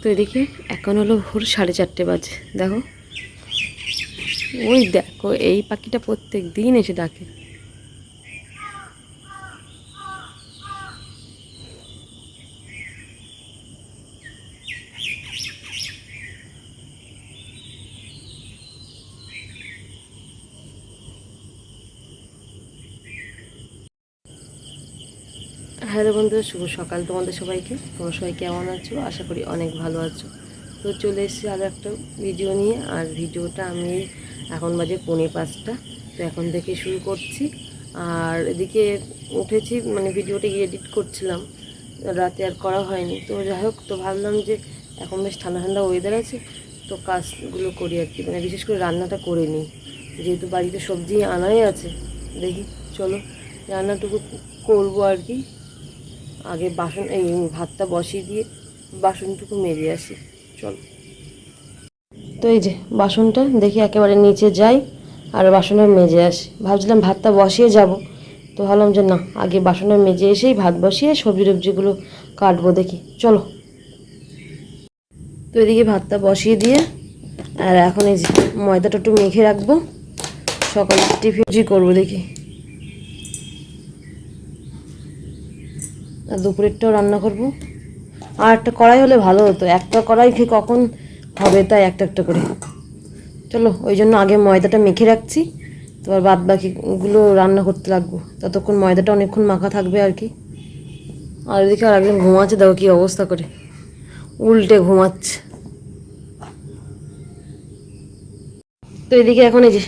তো এদিকে এখন হলো ভোর সাড়ে চারটে বাজে, দেখো। ওই দেখো, এই পাখিটা প্রত্যেক দিন এসে ডাকে। হ্যালো বন্ধুরা শুভ সকাল তোমাদের সবাইকে। তোমরা সবাই কেমন আছো? আশা করি অনেক ভালো আছো। তো চলে এসেছি আরও একটা ভিডিও নিয়ে। আর ভিডিওটা আমি এখন বাজে পৌনে পাঁচটা। তো এখন থেকে শুরু করছি। আর এদিকে উঠেছি মানে ভিডিওটা এডিট করছিলাম। রাতে আর করা হয়নি। তো যাই হোক, তো ভাবলাম যে এখন বেশ ঠান্ডা ঠান্ডা ওয়েদার আছে, তো কাজগুলো করি আর কি। মানে বিশেষ করে রান্নাটা করে নিই। যেহেতু বাড়িতে সবজি আনাই আছে, দেখি চলো রান্নাটুকু করব আর কি। আগে বাসন, এই ভাতটা বসিয়ে দিয়ে বাসনটুকু মেজে আসি। চল। তো এই যে বাসনটা দেখি একেবারে নিচে যাই আর বাসনটা মেজে আসি। ভাবছিলাম ভাতটা বসিয়ে যাব, তো ভাবলাম যে না, আগে বাসনটা মেজে এসেই ভাত বসিয়ে সবজি টবজিগুলো কাটবো দেখি। চলো। তো এদিকে ভাতটা বসিয়ে দিয়ে আর এখন এই যে ময়দাটা একটু মেখে রাখব। সকালে টিফিন করব দেখি। আর দুপুরেরটাও রান্না করব। আর একটা কড়াই হলে ভালো হতো। একটা কড়াই ঠিক কখন হবে তাই একটা একটা করে। চলো, ওই জন্য আগে ময়দাটা মেখে রাখছি। তোমার বাদ বাকিগুলো রান্না করতে লাগবো। ততক্ষণ ময়দাটা অনেকক্ষণ মাখা থাকবে আর কি। আর এদিকে আর একজন ঘুমাচ্ছে, দেখো কী অবস্থা করে। উল্টে ঘুমাচ্ছে। তো এদিকে এখন এই যে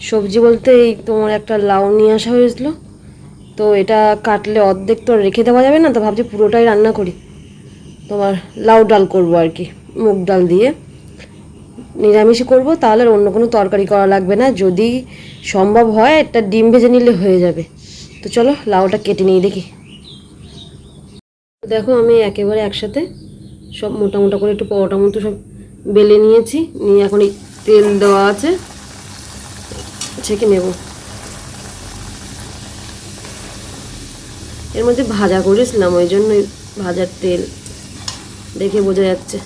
সবজি বলতে এই তোমার একটা লাউ নিয়ে আসা হয়েছিল। তো এটা কাটলে অর্ধেক তো রেখে দেওয়া যাবে না, তো ভাবছি পুরোটাই রান্না করি। তোমার লাউ ডাল করব আর কি, মুগ ডাল দিয়ে। নিরামিষই করব, তাহলে অন্য কোনো তরকারি করা লাগবে না, যদি সম্ভব হয় একটা ডিম ভেজে নিলে হয়ে যাবে। তো চলো লাউটা কেটে নিয়ে দেখি। দেখো আমি একেবারে একসাথে সব মোটা মোটা করে একটু পরোটা মতো সব বেলে নিয়েছি, নিয়ে এখন তেল দেওয়া আছে, ছেঁকে নেব। এর মধ্যে ভাজা করেছিলাম ওই জন্যই ভাজার তেল দেখে বোঝা যাচ্ছে।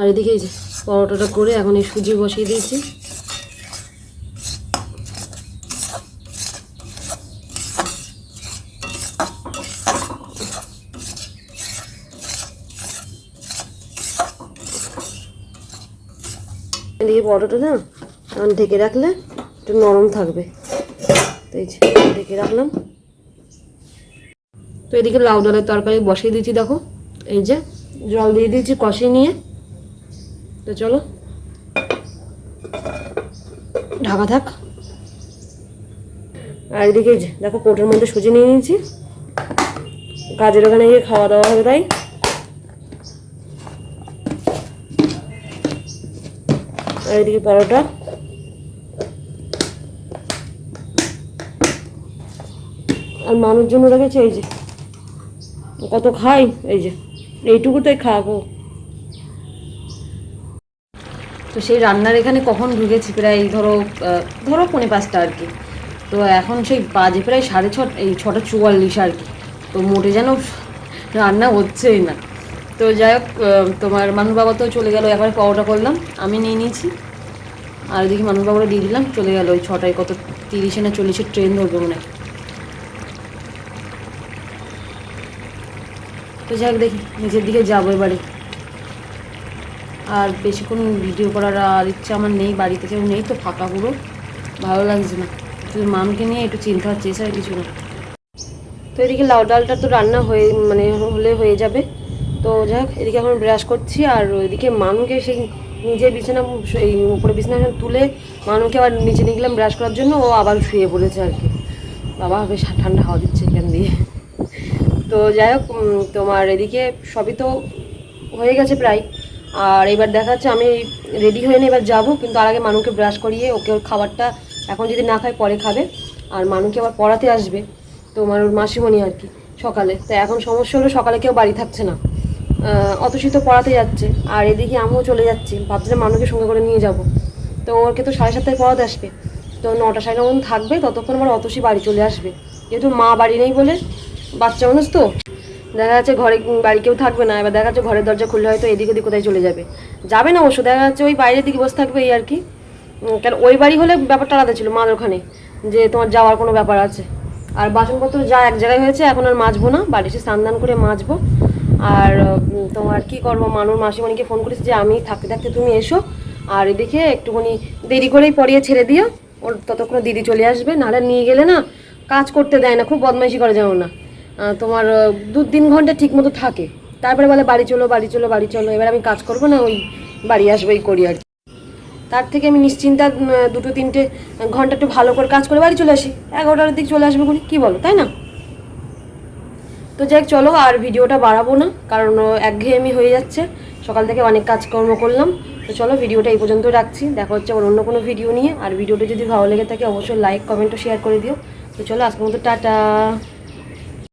আর এদিকে পরোটাটা করে এখন এই সুজি বসিয়ে দিয়েছি। এদিকে পরোটাটা না এখন ঢেকে রাখলে একটু নরম থাকবে। তো এই ঢেকে রাখলাম। তো এদিকে লাউ ডালের তরকারি বসিয়ে দিয়েছি দেখো। এই যে জল দিয়ে দিয়েছি কষিয়ে নিয়ে। তো চলো। ঢাকা থাক। আর এদিকে দেখো কোটের মধ্যে সুজি নিয়ে নিয়েছি। কাজের ওখানে গিয়ে খাওয়া দাওয়া হবে তাই। আর এদিকে পরোটা। আর মানুষ জন্য রেখেছে এই যে। কত খাই, এই যে। এইটুকুটাই খাব। তো সেই রান্নার এখানে কখন ঢুকেছি? প্রায় ধরো ধরো পৌনে পাঁচটা আর কি। তো এখন সেই বাজে প্রায় সাড়ে ছ এই ছটা চুয়াল্লিশ আর কি। তো মোটে যেন রান্না হচ্ছেই না। তো যাই হোক তোমার মানুষ বাবা তো চলে গেল, একবার পাওয়াটা করলাম, আমি নিয়ে নিয়েছি। আর দেখি মানুষ দিয়ে দিলাম, চলে গেল ওই ছটায়, কত তিরিশে না চল্লিশের ট্রেন ধরবে মনে হয়। তো যাই হোক দেখি নিচের দিকে যাব এবারে। আর বেশিক্ষণ ভিডিও করার আর ইচ্ছা আমার নেই, বাড়িতে কেউ নেই তো ফাঁকা পুরো। ভালো লাগছে না। শুধু মামকে নিয়ে একটু চিন্তা হচ্ছে, এছাড়া কিছু না। তো এদিকে লাউ ডালটা তো রান্না হয়ে মানে হলে হয়ে যাবে। তো যাই হোক, এদিকে এখন ব্রাশ করছি আর ওইদিকে মানুকে সেই নিজের বিছানা, এই উপরে বিছানা তুলে মানুকে আবার নিচে নিয়ে গেলাম ব্রাশ করার জন্য। ও আবার শুয়ে পড়েছে আর কি। বাবা, বেশ ঠান্ডা হাওয়া দিচ্ছে এখান দিয়ে। তো যাই হোক তোমার এদিকে সবই তো হয়ে গেছে প্রায়। আর এবার দেখা যাচ্ছে আমি রেডি হয়ে নিয়ে এবার যাব, কিন্তু আর আগে মানুকে ব্রাশ করিয়ে ওকে ওর খাবারটা এখন যদি না খায় পরে খাবে। আর মানুকে আবার পড়াতে আসবে তোমার ওর মাসিমণি আর কি সকালে। তো এখন সমস্যা হলো সকালে কেউ বাড়ি থাকছে না। অতসী তো পড়াতে যাচ্ছে। আর এদিকে আমিও চলে যাচ্ছি, ভাবছিলাম মানুষকে সঙ্গে করে নিয়ে যাব। তো ওরকে তো সাড়ে সাতটায় পড়াতে আসবে। তো নটা সাড়ে নটা থাকবে, ততক্ষণ আমার অতসী বাড়ি চলে আসবে। যেহেতু মা বাড়ি নেই বলে বাচ্চা মানুষ তো দেখা যাচ্ছে ঘরে বাড়ি কেউ থাকবে না, এবার দেখা যাচ্ছে ঘরের দরজা খুললে হয়তো এদিক ওদিক কোথায় চলে যাবে। যাবে না অবশ্য, দেখা যাচ্ছে ওই বাইরের দিকে বসে থাকবে এই আর কি। কারণ ওই বাড়ি হলে ব্যাপারটা আলাদা ছিল, মার ওখানে, যে তোমার যাওয়ার কোনো ব্যাপার আছে। আর বাসনপত্র যা এক জায়গায় হয়েছে, এখন আর মাজবো না বাড়ি এসে স্নান করে মাজবো। আর তোমার কি করব মানুষ মাসিমণিকে ফোন করেছে যে আমি থাকতে থাকতে তুমি এসো, আর এদিকে একটুখানি দেরি করেই পড়িয়ে ছেড়ে দিও, ওর ততক্ষণ দিদি চলে আসবে, নাহলে নিয়ে গেলে না কাজ করতে দেয় না, খুব বদমাইশি করে যেমন না। তোমার দু তিন ঘণ্টা ঠিক মতো থাকে। তারপরে বলে, বাড়ি চলো বাড়ি চলো বাড়ি চলো, এবার আমি কাজ করব না, ওই বাড়ি আসব, এই করি আর তার থেকে আমি নিশ্চিন্তা দুটো তিনটে ঘণ্টা একটু ভালো করে কাজ করে বাড়ি চলে আসি। এগারোটার দিক চলে আসবে বলি, কী বলো, তাই না? তো যাই চলো, আর ভিডিওটা বাড়াবো না, কারণ একঘেয়েমি হয়ে যাচ্ছে। সকাল থেকে অনেক কাজকর্ম করলাম। তো চলো, ভিডিওটা এই পর্যন্ত রাখছি। দেখা হচ্ছে আবার অন্য কোনো ভিডিও নিয়ে। আর ভিডিওটা যদি ভালো লেগে থাকে, অবশ্যই লাইক কমেন্ট ও শেয়ার করে দিও। তো চলো, আজকের মতো টাটা।